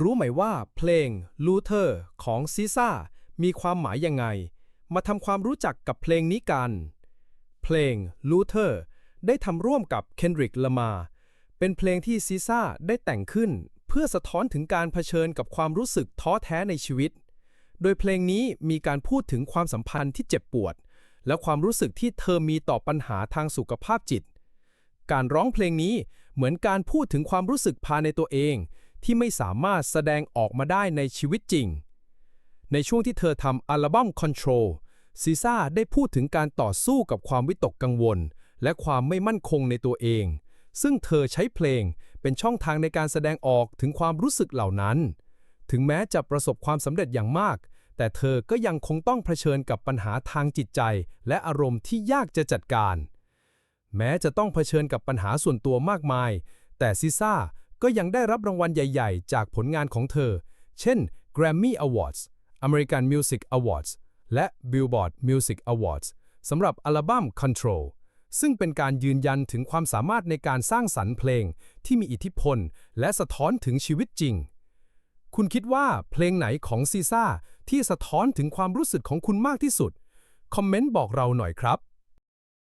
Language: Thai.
รู้ไหมว่าเพลง Luther ของซีซ่ามีความหมายยังไง มาทำความรู้จักกับเพลงนี้กัน เพลง Luther ได้ทำร่วมกับ Kendrick Lamar เป็นเพลงที่ซีซ่าได้แต่งขึ้น เพื่อสะท้อนถึงการเผชิญกับความรู้สึกท้อแท้ในชีวิต โดยเพลงนี้มีการพูดถึงความสัมพันธ์ที่เจ็บปวด และความรู้สึกที่เธอมีต่อปัญหาทางสุขภาพจิต การร้องเพลงนี้เหมือนการพูดถึงความรู้สึกภายในตัวเอง ที่ไม่สามารถแสดงออกมาได้ในชีวิตจริง ในช่วงที่เธอทำอัลบั้ม Control ซีซ่าได้พูดถึงการต่อสู้กับความวิตกกังวล และความไม่มั่นคงในตัวเอง ซึ่งเธอใช้เพลงเป็นช่องทางในการแสดงออกถึงความรู้สึกเหล่านั้น ถึงแม้จะประสบความสำเร็จอย่างมาก แต่เธอก็ยังคงต้องเผชิญกับปัญหาทางจิตใจ และอารมณ์ที่ยากจะจัดการ แม้จะต้องเผชิญกับปัญหาส่วนตัวมากมาย แต่ซิซ่า ก็ยังได้รับรางวัลใหญ่ ๆ จากผลงานของเธอ เช่น Grammy Awards American Music Awards และ Billboard Music Awards สำหรับอัลบั้ม Control ซึ่งเป็นการยืนยันถึงความสามารถในการสร้างสรรค์เพลงที่มีอิทธิพล และสะท้อนถึงชีวิตจริง คุณคิดว่าเพลงไหนของซีซ่าที่สะท้อนถึงความรู้สึกของคุณมากที่สุด คอมเมนต์บอกเราหน่อยครับ